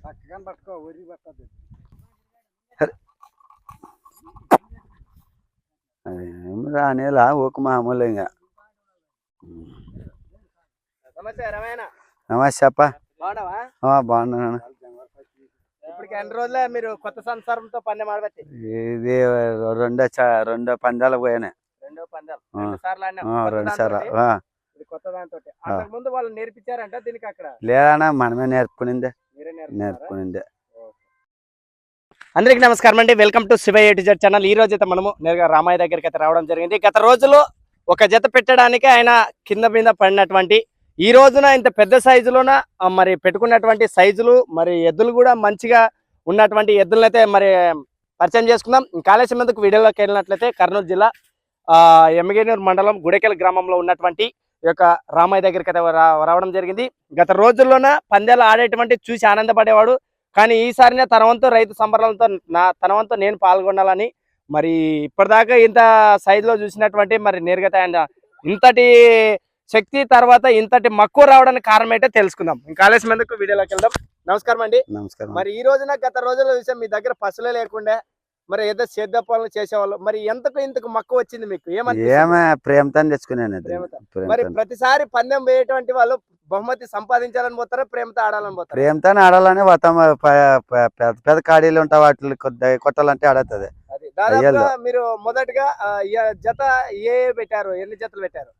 చక్కగా పట్టుకో ఒరి పట్టదు రానేలా ఒక మామూలు ఇంకా నమస్తే అప్ప. ఆ, బాగున్నాను ఇప్పటికి ఎన్ని రోజులే మీరు కొత్త సంసారంతో పందెం ఆడబట్టి? ఇది రెండో రెండో పందాలు పోయాను. రెండో పందాలు. రెండు సార్లు కొత్త దాంతో అంతకు ముందు వాళ్ళు నేర్పించారంట దీనికి అక్కడ? లేదన్నా మనమే నేర్పుకునిందే? నేర్పుకునిందే. అందరికీ నమస్కారం అండి. Welcome to Shiva A to Z channel. ఈ రోజు అయితే మనము నేరుగా రామయ్య దగ్గరికి అయితే రావడం జరిగింది. గత రోజులో ఒక జత పెట్టడానికి ఆయన కింద మీద పడినటువంటి ఈ రోజున ఇంత పెద్ద సైజులోన మరి పెట్టుకున్నటువంటి సైజులు మరి ఎద్దులు కూడా మంచిగా ఉన్నటువంటి ఎద్దులను అయితే మరి పరిచయం చేసుకుందాం. కాళేశ్వరం మీదకు వీడియోలోకి వెళ్ళినట్లయితే కర్నూలు జిల్లా ఆ, ఎమ్మగేనూరు మండలం గుడెకెల్ గ్రామంలో ఉన్నటువంటి ఈ యొక్క రామయ్య దగ్గరికి అయితే రావడం జరిగింది. గత రోజుల్లోన పందాలు ఆడేటువంటి చూసి ఆనందపడేవాడు. కానీ ఈసారినే తన వంతు రైతు సంబరాలతో నా తన వంతు నేను పాల్గొనాలని మరి ఇప్పటిదాకా ఇంత సైజులో చూసినటువంటి మరి నేరుగా ఆయన ఇంతటి శక్తి తర్వాత ఇంతటి మక్కువ రావడానికి కారణం అయితే తెలుసుకుందాం. ఇంకా ఆలస్యం ఎందుకు వీడియోలోకి వెళ్దాం? నమస్కారం అండి నమస్కారం. మరి ఈ రోజున గత రోజుల విషయం మీ దగ్గర పసులే లేకుండే మరి ఏదో సేద్య పనులు చేసేవాళ్ళు. మరి ఎంతకు ఇంతకు మక్కువ వచ్చింది మీకు? ఏమే ప్రేమతో. తెచ్చుకున్నాను. మరి ప్రతిసారి పందెం వేయటువంటి వాళ్ళు బహుమతి సంపాదించాలని పోతారా ప్రేమతో ఆడాలని పోతారా? ప్రేమతో ఆడాలని పోతాం. పెద్ద పెద్ద కాడీలు ఉంటాయి వాటిని కొద్ది కొట్టాలంటే ఆడుతుంది. దాదాపుగా. మీరు మొదటగా జత ఏ పెట్టారు? ఎన్ని జతలు పెట్టారు?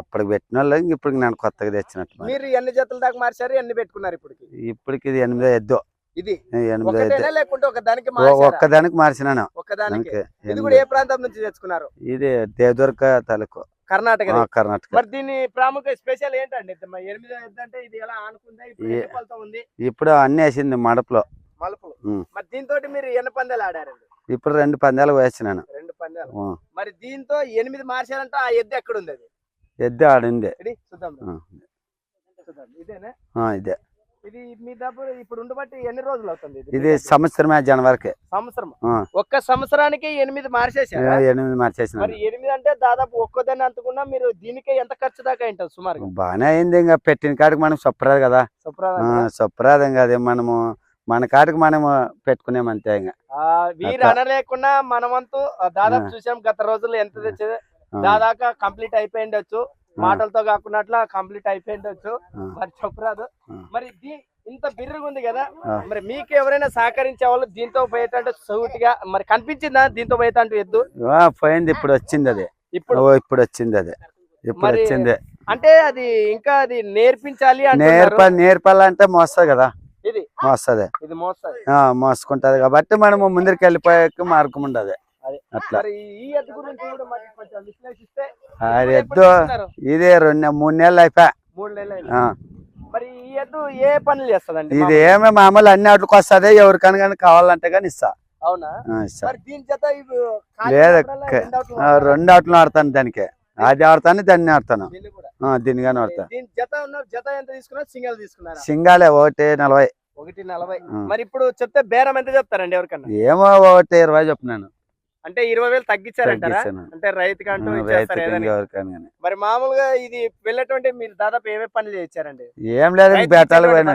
అప్పుడు పెట్టిన వాళ్ళు ఇప్పుడు నేను కొత్తగా తెచ్చినట్టు మరి. మీరు ఎన్ని జతల దాకా మార్చారు ఎన్ని పెట్టుకున్నారు ఇప్పటికి? ఇప్పటికి ఇది ఎనిమిదో ఎద్దు. ఇది ఎనిమిదో ఎద్దు ఒకటేనా లేకుంటే ఒక దానికి ఓ- మార్చారా? ఒక్కదానికి మార్చినాను. ఇది కూడా ఎనిమిది. ఏ ప్రాంతం నుంచి తెచ్చుకున్నారు? ఇది దేవదుర్గ తాలూకు. కర్ణాటక కర్ణాటక. మరి దీని ప్రాముఖ్య స్పెషల్ ఏంటండి? ఎనిమిదో అంటే ఇది ఎలా ఆనుకుందా? ఇప్పుడు ఉంది. అన్ని వేసింది మడపలో. మలుపులు. మరి దీంతో మీరు ఎన్ని పందాలు ఆడారండి ఇప్పుడు రెండు పందాలు వేసినాను. రెండు పందాలు. మరి దీంతో ఎనిమిది మార్చారంటే ఆ ఎద్దు ఎక్కడ ఉంది అది? ఎద్దు ఆడింది. చూద్దాం ఇదేనా? ఇదే. ఇది మీ దగ్గర ఇప్పుడు ఉండబట్టి ఎన్ని రోజులు అవుతుంది ఇది? సంవత్సరమే జనవరికి. సంవత్సరం. ఒక్క సంవత్సరానికి ఎనిమిది మార్చేసారా ఎనిమిది మార్చేసినాను మరి ఎనిమిది అంటే దాదాపు ఒక్కదాన్ని అంతకున్నా మీరు దీనికే ఎంత ఖర్చు దాకా అయింటారు సుమారుగా? బాగానే అయింది ఇంకా. పెట్టిన కాడికి మనం చొప్పరాదు కదా. ఇంకా. అదే మనము మన కాడికి మనము పెట్టుకునేమంతే ఇంకా. వీరు. అనలేకుండా మనమంతూ దాదాపు. చూసాం గత రోజుల్లో ఎంత తెచ్చేది? దాదాపు కంప్లీట్ అయిపోయిండొచ్చు. ఆ, మాటలతో కాకుండా కంప్లీట్ అయిపోయిండొచ్చు. ఆ, మరి చెప్పరాదు. మరి ఇంత బిర్రుగా ఉంది కదా. మరి మీకు ఎవరైనా సహకరించే వాళ్ళు దీంతో పోయేటంటే సౌటిగా మరి కనిపించిందా? దీంతో పోయేటంటూ ఎద్దు? ఆ, పోయింది. ఇప్పుడు వచ్చింది అది. ఇప్పుడు? ఇప్పుడు వచ్చింది అది. ఇప్పుడు వచ్చింది. అంటే అది ఇంకా అది నేర్పించాలి నేర్ప నేర్పాలంటే మోస్తుంది కదా. ఇది? మోస్తుంది. ఇది మోస్తుంది. మోసుకుంటది కాబట్టి మనము ముందరికి వెళ్ళిపోయాక మార్గం ఉండదు. అట్లా. ఎద్దు? ఇదే రెండు మూడు నెలలు అయిపోయా మూడు నెలలు మరి ఈ ఎద్దు ఏ పనులు చేస్తుందండి ఇది ఏమి మామూలు అన్ని వాటికి వస్తుంది ఎవరికైనా కానీ కావాలంటే కానీ ఇస్తా. అవునా? లేదు, రెండు ఆటలు ఆడతాను దానికి. అది ఆడతాను దాన్ని ఆడతాను దీన్ని కానీ ఆడతాను సింగల్ ఒకటి నలభై. ఒకటి నలభై. మరి ఇప్పుడు చెప్తే బేరం ఎంత చెప్తారండి ఎవరికన్నా? ఏమో ఒకటి ఇరవై చెప్పినాను అంటే ఇరవై వేలు తగ్గించారంటారా? అంటే రైతుకి అంటూ మరి మామూలుగా ఇది వెళ్ళేటువంటి మీరు దాదాపు ఏమేమి పనులు చేయించారండి? ఏం లేదు బెట్టాలు పోయినా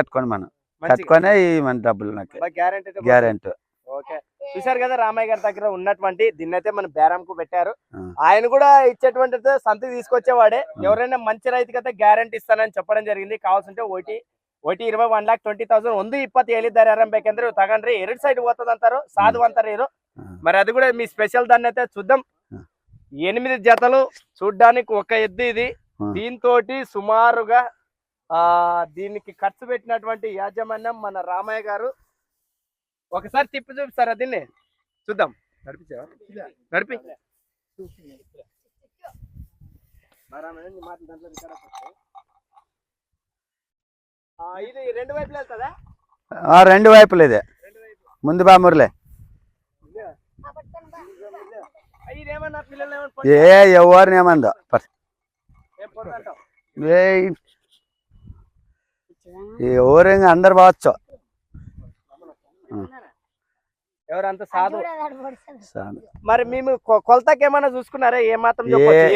కట్టుకోండి మనం. కట్టుకొని మన డబ్బులు నాకు. Guarantee okay. చూసారు కదా రామయ్య గారి దగ్గర ఉన్నటువంటి దీన్నైతే మన బేరం కు పెట్టారు ఆయన కూడా ఇచ్చేటువంటి సంతి తీసుకొచ్చేవాడే. ఎవరైనా మంచి రైతు కదా గ్యారంటీ ఇస్తానని చెప్పడం జరిగింది. కావాల్సింటే ఒకటి ఒకటి ఇరవై వన్ ಲ್ಯಾಕ್ ಟ್ವೆಂಟಿ ತೌಸಂಡ್ ಒಂದು ಇಪ್ಪತ್ತು ಹೇಳಿದ್ದಾರೆ ಯಾರು ಬೇಕಂದ್ರೆ ತಗೊಂಡ್ರಿ ಎರಡ್ ಸೈಡ್ ಓದ್ತದ ಅಂತಾರು ಸಾಧು ಅಂತಾರೆ ಇವರು మరి అది కూడా మీ స్పెషల్ దాన్ని అయితే చూద్దాం ఆ. ఎనిమిది జతలు చూడ్డానికి ఒక ఎద్దు ఇది ఆ. దీంతో సుమారుగా ఆ దీనికి ఖర్చు పెట్టినటువంటి యాజమాన్యం మన రామయ్య గారు ఒకసారి తిప్పి చూపిస్తారా దీన్ని చూద్దాం నడిపించావా నడిపి మా ఇది రెండు వైపులు వెళ్తుందా? ఆ, రెండు వైపులు ఇదే. ముందు బామురులే ఏ ఎవరిని ఏమందో. ఏం ఎవరు అందరు పోవచ్చు. ఎవరంత సాధు. మరి మేము కొలతకి ఏమైనా చూసుకున్నారా? ఏ మాత్రం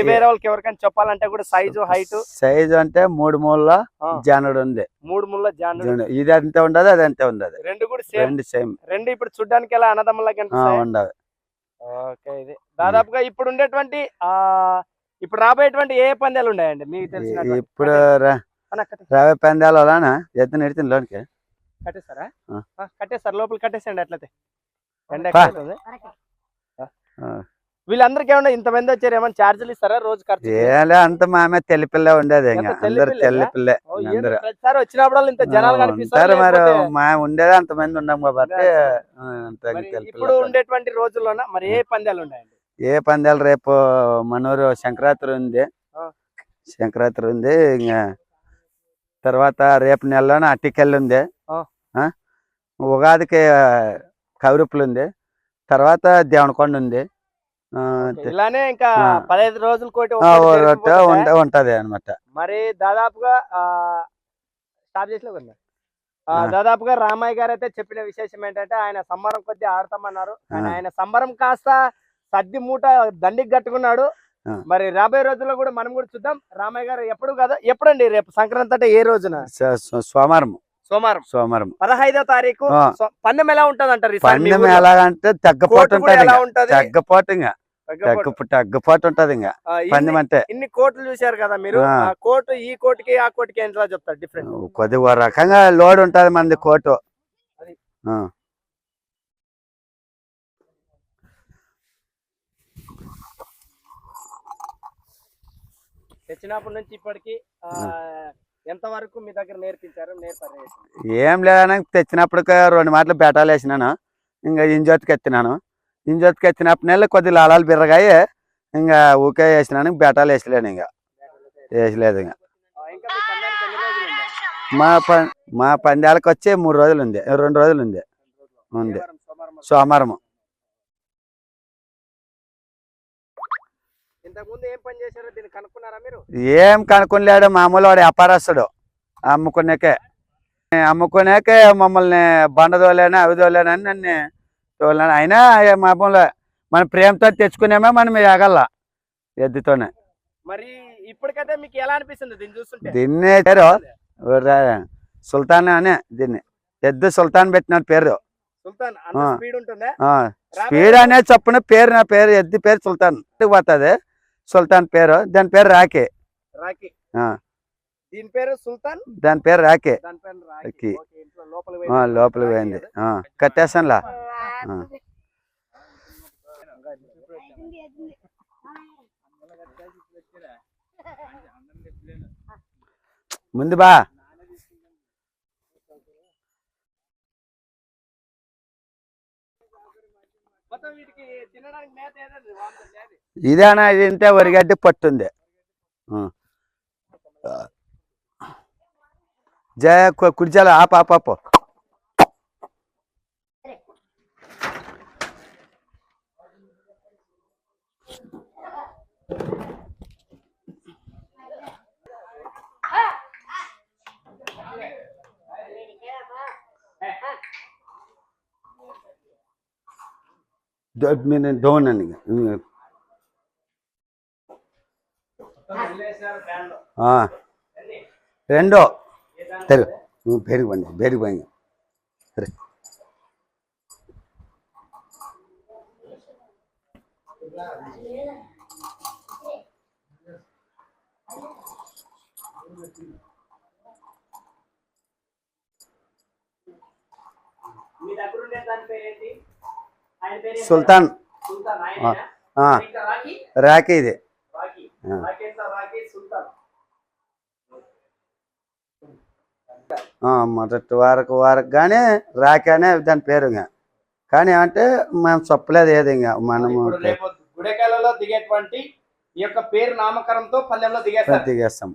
వేరే వాళ్ళకి ఎవరికైనా చెప్పాలంటే కూడా సైజు హైట్? సైజు అంటే మూడు మూల జానుడు ఉంది మూడు ముళ్ళ జాండు చూడు, ఇది అంతే ఉండదు అది అంతే ఉండదు. రెండు కూడా సేమ్. రెండు సేమ్. రెండు ఇప్పుడు చూడ్డానికి ఎలా అన్నదమ్ములా ఉండదు ఓకే ఇది. దాదాపుగా ఇప్పుడు ఉండేటువంటి ఆ ఇప్పుడు రాబోయేటువంటి ఏ పందాలు ఉన్నాయండి? మీకు తెలిసిన ఇప్పుడు రా- రావే పందాలు అలానా? ఎత్తు నెడిచిన లోనికి? కట్టేస్తారా కట్టేస్తారు లోపల కట్టేసండి అట్లయితే. ఎండ. ఎక్కువ. వీళ్ళందరికీ ఏమన్నా ఇంతమంది వచ్చారు? ఏమైనా ఛార్జీలు ఇస్తారా? రోజు ఖర్చు ఏలే అంత మామే తెల్లిపిల్ల ఉండేది తెల్ల అందరు? తెల్లిపిల్లే అందరు. ప్రతిసారి వచ్చినప్పుడు ఇంత జనాలు కనిపిస్తారు మరి. మా ఉండేది అంత మంది ఉన్నాం కాబట్టి అంత ఇప్పుడు ఉండేటువంటి రోజుల్లోన? మరి ఏ పందాలు ఉన్నాయండి? ఏ పందాలు? రేపు మనూరు సంక్రాంతి ఉంది. సంక్రాంతి ఉంది ఇంకా తర్వాత రేపు నెలలోన అట్టికెళ్ళి ఉంది? ఉగాదికి కౌరుపులు ఉంది తర్వాత దేవనకొండ ఉంది ఇలానే ఇంకా. పదహైదు రోజుల కోటి ఉంటది అనమాట మరి దాదాపుగా స్టాప్ చేసిన. దాదాపుగా రామయ్య గారు అయితే చెప్పిన విశేషం ఏంటంటే ఆయన సంబరం కొద్ది ఆడతామన్నారు. ఆయన సంబరం కాస్త సద్ది మూట దండికి కట్టుకున్నాడు. మరి రాబోయే రోజుల్లో కూడా మనం కూడా చూద్దాం. రామయ్య గారు ఎప్పుడు కదా ఎప్పుడండి రేపు సంక్రాంతి అంటే ఏ రోజున? సోమవారం సోమవారం. సోమవారం. పదహైదో తారీఖు పందెం ఎలా ఉంటది అంటారు పందెం ఊర్లో? ఎలాగంటే తగ్గపోటు ఉంటది ఎలా తగ్గపోటు ఇంకా తగ్గపోటు. తగ్గ తగ్గపోటు ఉంటది ఇంకా పందెం అంటే. ఇన్ని కోట్లు చూశారు కదా మీరు. కోర్టు ఈ కోర్టుకి ఆ కోర్టుకి ఎంత చెప్తారు డిఫరెంట్ కొద్దిగా రకంగా లోడ్ ఉంటది మంది కోటు. తెచ్చినప్పటి నుంచి ఇప్పటికి ఆ, ఎంత వరకు మీ దగ్గర నేర్పించారు నేర్పారు? ఏం లేదని తెచ్చినప్పుడు రెండు మాటలు బేటాలు వేసినాను. ఇంకా ఇంజోతికి ఎత్తినాను. ఇంజోతికి ఎత్తినప్పుడు నెల కొద్ది లాలాలు బిర్రగాయి ఇంకా ఊకే వేసినాను బేటాలు వేసలేను ఇంకా. వేసలేదు ఇంకా. మీ ప మా పందాలకు వచ్చి మూడు రోజులు ఉంది రెండు రోజులు ఉంది. ఉంది. సోమవారం, ఇంతకుముందు ఏం పని చేశారో? దీన్ని కనుక్కున్నారా మీరు? ఏం కనుక్కోలేడు మామూలు వాడు వ్యాపారస్తుడు అమ్ముకునేకే. అమ్ముకునేకే మమ్మల్ని బండ తోలేనా అవి తోలేనా అని నన్ను తోలేను అయినా మామూలు మన ప్రేమతో తెచ్చుకునేమే మనం ఎగల్లా ఎద్దుతోనే. మరి ఇప్పటికైతే మీకు ఎలా అనిపిస్తుంది దీన్ని చూస్తుంటే? దీన్నే పేరు రా- సుల్తాన్ అనే దీన్ని. ఎద్దు సుల్తాన్ పెట్టిన పేరు. సుల్తాన్. స్పీడ్ ఉంటుందా? ఆ, రాబోయే స్పీడ్ అనే చొప్పున పేరు నా పేరు ఎద్దు పేరు సుల్తాన్. పోతుంది. సుల్తాన్ పేరు. దాని పేరు రాకే. దీని పేరు సుల్తాన్? దాని పేరు రాకే. లోపల పోయింది. కట్టేసానులా. ముందు బా. ఇదేనా ఇది ఇంతే వరిగడ్డి పట్టుంది జయ కుడిచాల ఆప ఆప. ఆపు. దో- మీరు దోనండి ఇక. రెండో తెలు పెరుగు పండి పెరుగు పండి సరే మీ దగ్గర ఉండే దాని పేరు ఏంటి? సుల్తాన్. రాఖీ? ఇది. మొదటి వారకు వారకు కానీ రాఖీ అనే దాని పేరు ఇంకా కానీ ఏమంటే మేము చెప్పలేదు ఏది ఇంకా. మనము గుడెకాలలో దిగేటువంటి ఈ యొక్క పేరు నామకరణంతో పందెంలో దిగేస్తారు. దిగేస్తాం.